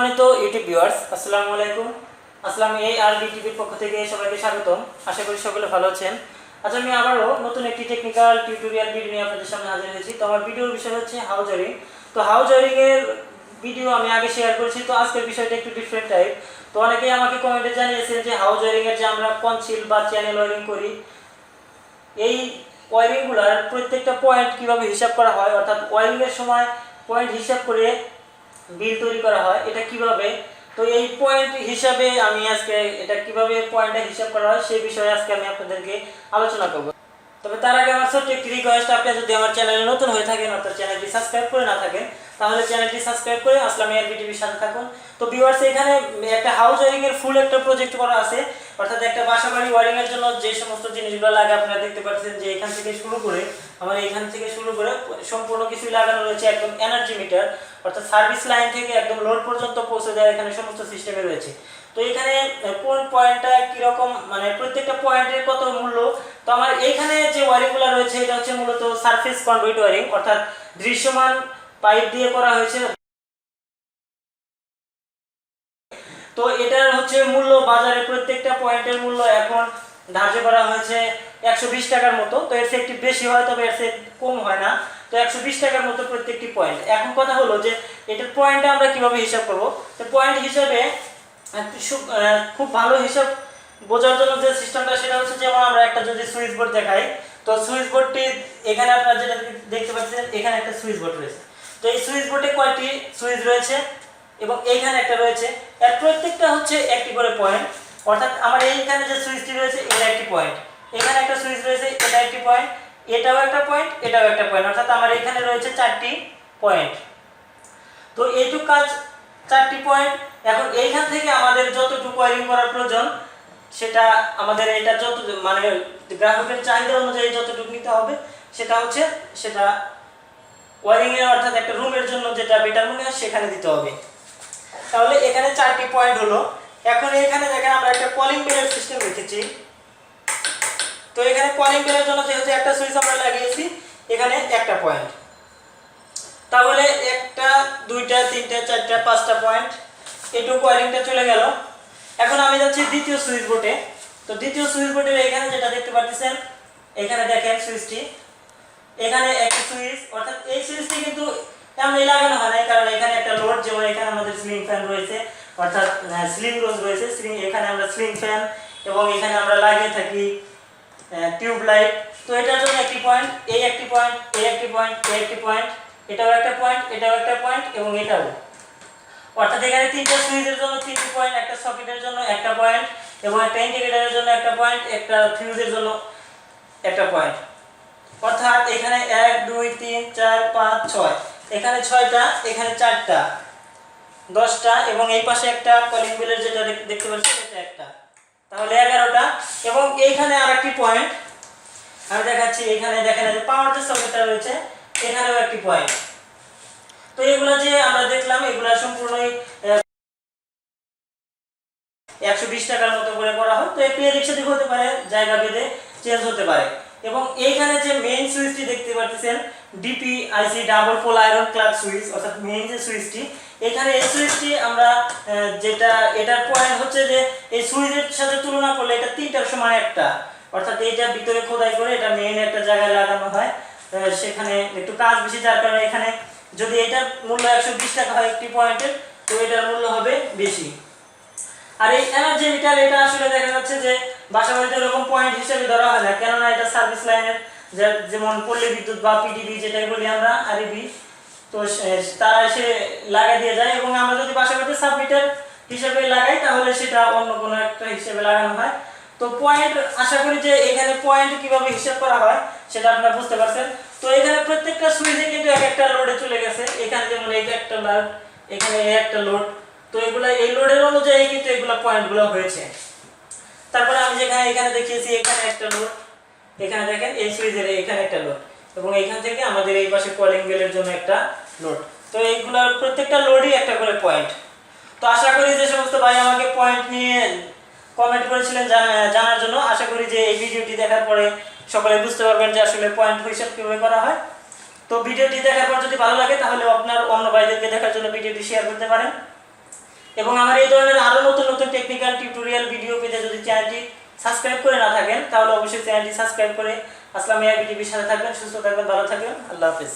সম্মানিত YouTube viewers আসসালামু আলাইকুম। আসসালাম এই আর টিভির পক্ষ থেকে সবাইকে স্বাগতম। আশা করি সকলে ভালো আছেন। আজ আমি আবারও নতুন একটি টেকনিক্যাল টিউটোরিয়াল ভিডিও নিয়ে আপনাদের সামনে হাজির হয়েছি। তো আমার ভিডিওর বিষয় হচ্ছে হাউ ওয়ারিং তো হাউ এর ভিডিও আমি আগে শেয়ার করেছি। তো আজকের বিষয়টা একটু ডিফারেন্ট টাইপ তো অনেকেই আমাকে কমেন্টে জানিয়েছেন যে ওয়ারিং এর যে আমরা কনসিল বা চ্যানেল ওয়ারিং করি, এই ওয়ারিংগুলার প্রত্যেকটা পয়েন্ট কীভাবে হিসাব করা হয়? অর্থাৎ ওয়ারিংয়ের সময় পয়েন্ট হিসাব করে বিল তৈরি করা হয়, এটা কীভাবে? তো এই পয়েন্ট হিসাবে আমি আজকে এটা কীভাবে পয়েন্টটা হিসাব করা হয় সেই বিষয়ে আজকে আমি আপনাদেরকে আলোচনা করব। তবে তার আগে আমার ছোট্ট একটি রিকোয়েস্ট আপনি যদি আমার চ্যানেলে নতুন হয়ে থাকেন অর্থাৎ চ্যানেলটি সাবস্ক্রাইব করে না থাকেন তাহলে চ্যানেলটি সাবস্ক্রাইব করে আসলামী আর বিটিভির সাথে থাকুন। তো ভিউয়ার্স এখানে একটা হাউস ওয়ারিং এর ফুল একটা প্রজেক্ট করা আছে। অর্থাৎ একটা বাসা বাড়ি ওয়ারিং এর জন্য যে সমস্ত জিনিসগুলো লাগে আপনারা দেখতে পাচ্ছেন যে এখান থেকে শুরু করে, আমার এখান থেকে শুরু করে সম্পূর্ণ কিছুই লাগানো রয়েছে একদম এনার্জি মিটার অর্থাৎ সার্ভিস লাইন থেকে একদম লোড পর্যন্ত পৌঁছে দেওয়া এখানে সমস্ত সিস্টেমে রয়েছে। তো এখানে কোন পয়েন্টটা কীরকম মানে প্রত্যেকটা পয়েন্টের কত মূল্য? তো আমার এইখানে যে ওয়ারিংগুলো রয়েছে, এটা হচ্ছে মূলত সারফেস কনভেট ওয়ারিং অর্থাৎ দৃশ্যমান পাইপ দিয়ে করা হয়েছে। তো এটার হচ্ছে মূল্য বাজারে প্রত্যেকটা পয়েন্টের মূল্য এখন ধার্য করা হয়েছে একশো বিশ টাকার মতো। তো এর একটু বেশি হয়, তবে এর কম হয় না। তো একশো বিশ টাকার মতো প্রত্যেকটি পয়েন্ট। এখন কথা হলো যে, এটার পয়েন্টটা আমরা কীভাবে হিসাব করব? তো পয়েন্ট হিসাবে খুব ভালো হিসাব বোঝার জন্য যে সিস্টেমটা, সেটা হচ্ছে যেমন আমরা একটা যদি সুইচ বোর্ড দেখাই, তো সুইচ বোর্ডটি এখানে আপনারা যেটা দেখতে পাচ্ছেন, এখানে একটা সুইচ বোর্ড রয়েছে। তো এই সুইচ বোর্ডে কয়টি সুইচ রয়েছে এবং এইখানে একটা রয়েছে। এর প্রত্যেকটা হচ্ছে একটি করে পয়েন্ট। অর্থাৎ আমার এইখানে যে সুইচটি রয়েছে, এটা একটি পয়েন্ট। এখানে একটা সুইচ রয়েছে, এটা একটি পয়েন্ট। এটাও একটা পয়েন্ট, এটাও একটা পয়েন্ট। অর্থাৎ আমার এখানে রয়েছে চারটি পয়েন্ট। তো এইটুকু কাজ, চারটি পয়েন্ট। এখন এইখান থেকে আমাদের যতটুকু ওয়ারিং করার প্রয়োজন, সেটা আমাদের এটা যত মানে গ্রাহকের চাহিদা অনুযায়ী যতটুকু নিতে হবে, সেটা হচ্ছে সেটা ওয়ারিং এর অর্থাৎ একটা রুমের জন্য যেটা বেটার মনে হয় সেখানে দিতে হবে। তাহলে এখানে চারটি পয়েন্ট হলো। এখন এখানে দেখেন আমরা একটা কলিং বেলের সিস্টেম রেখেছি। তো এখানে কলিং বেলের জন্য যেহেতু একটা সুইচ আমরা লাগিয়েছি, এখানে একটা পয়েন্ট তাহলে একটা, দুইটা, তিনটা, চারটা, পাঁচটা পয়েন্ট এটুকু ওয়ারিংটা চলে গেল। এখন আমি যাচ্ছি দ্বিতীয় সুইচ বোর্ডে তো দ্বিতীয় সুইচ বোর্ডের এখানে যেটা দেখতে পাচ্ছেন এখানে দেখেন সুইচটি এখানে একটা সুইচ অর্থাৎ এই সুইচটি কিন্তু এমনি লাগানো হয় না কারণ এখানে একটা লোড যেমন এখানে আমাদের সিলিং ফ্যান রয়েছে, অর্থাৎ স্লিং রোজ রয়েছে স্লিং এখানে আমরা স্লিং ফ্যান এবং এখানে আমরা লাগিয়ে থাকি টিউব লাইট তো এটার জন্য একটি পয়েন্ট এই একটি পয়েন্ট এই একটি পয়েন্ট এই একটি পয়েন্ট এটাও একটা পয়েন্ট এটাও একটা পয়েন্ট এবং এটাও। অর্থাৎ এখানে তিনটা সুইচের জন্য তিনটি পয়েন্ট একটা সকেটের জন্য একটা পয়েন্ট এবং একটা ইন্ডিকেটরের জন্য একটা পয়েন্ট একটা ফিউজের জন্য একটা পয়েন্ট অর্থাৎ এখানে এক, দুই, তিন, চার, পাঁচ, ছয়। এখানে ছয়টা, এখানে চারটা। দশটা এবং এই পাশে একটা কলিং বেলের যেটা দেখতে পাচ্ছি এটা একটা। তাহলে এগারোটা এবং এইখানে আর একটি পয়েন্ট আমি দেখাচ্ছি, এখানে দেখেন যে পাওয়ার যে সকেটটা রয়েছে, এখানেও একটি পয়েন্ট তো এগুলো যে আমরা দেখলাম, এগুলা সম্পূর্ণই একশো বিশ টাকার মতো করে করা হয়। তো একটু এদিক সেদিক হতে পারে, জায়গা ভেদে চেঞ্জ হতে পারে। এবং এইখানে যে মেইন সুইচটি দেখতে পাচ্ছেন DP IC double pole ironclad switch অর্থাৎ মেইন যে সুইচটি, এখানে এই সুইচটি আমরা যেটা, এটার পয়েন্ট হচ্ছে যে এই সুইচের সাথে তুলনা করলে এটা তিনটার সময় একটা। অর্থাৎ এইটা ভিতরে খোদাই করে এটা মেইন একটা জায়গায় লাগানো হয়। সেখানে একটু কাজ বেশি, যার কারণে এখানে যদি এটার মূল্য একশো বিশ টাকা হয় একটি পয়েন্টের তো এটার মূল্য হবে বেশি। আর এই এনার্জি মিটার এটা আসলে দেখা যাচ্ছে যে বাসা বাড়িতে এরকম পয়েন্ট হিসেবে ধরা হয় না। কেননা এটা সার্ভিস লাইনের যেমন পল্লী বিদ্যুৎ বা পিডিবি যেটাই বলি আমরা আরবি তো সে- তারা এসে লাগাই দিয়ে যায় এবং আমরা যদি বাসা বাড়িতে সাবমিটার হিসেবে লাগাই, তাহলে সেটা অন্য কোনো একটা হিসেবে লাগানো হয়। তো পয়েন্ট আশা করি যে এখানে পয়েন্ট কীভাবে হিসাব করা হয়, সেটা আপনারা বুঝতে পারছেন। তো এখানে প্রত্যেকটা সুইচে কিন্তু এক একটা লোডে চলে গেছে। এখানে যেমন এই একটা লোড এখানে একটা লোড তো এগুলা এই লোডের অনুযায়ী কিন্তু এগুলা পয়েন্টগুলো হয়েছে। তারপরে আমি যেখানে এখানে দেখিয়েছি, এখানে একটা লোড এখানে দেখেন, এই সিরিজের এখানে একটা লোড এবং এখান থেকে আমাদের এই পাশে কলিং বেলের জন্য একটা লোড তো এইগুলোর প্রত্যেকটা লোডই একটা করে পয়েন্ট তো আশা করি যে সমস্ত ভাই আমাকে পয়েন্ট নিয়ে কমেন্ট করেছিলেন জানার জন্য। আশা করি যে এই ভিডিওটি দেখার পরে সকলে বুঝতে পারবেন যে আসলে পয়েন্ট হিসাব কীভাবে করা হয়। তো ভিডিওটি দেখার পর যদি ভালো লাগে, তাহলে আপনার অন্য ভাইদেরকে দেখার জন্য ভিডিওটি শেয়ার করতে পারেন। এবং আমার এই ধরনের আরও নতুন নতুন টেকনিক্যাল টিউটোরিয়াল ভিডিও পেতে যদি চ্যানেলটি সাবস্ক্রাইব করে না থাকেন, তাহলে অবশ্যই চ্যানেলটি সাবস্ক্রাইব করে আসলাম বিটিভির টিভির সাথে থাকবেন, সুস্থ থাকবেন, ভালো থাকবেন, আল্লাহ হাফিজ।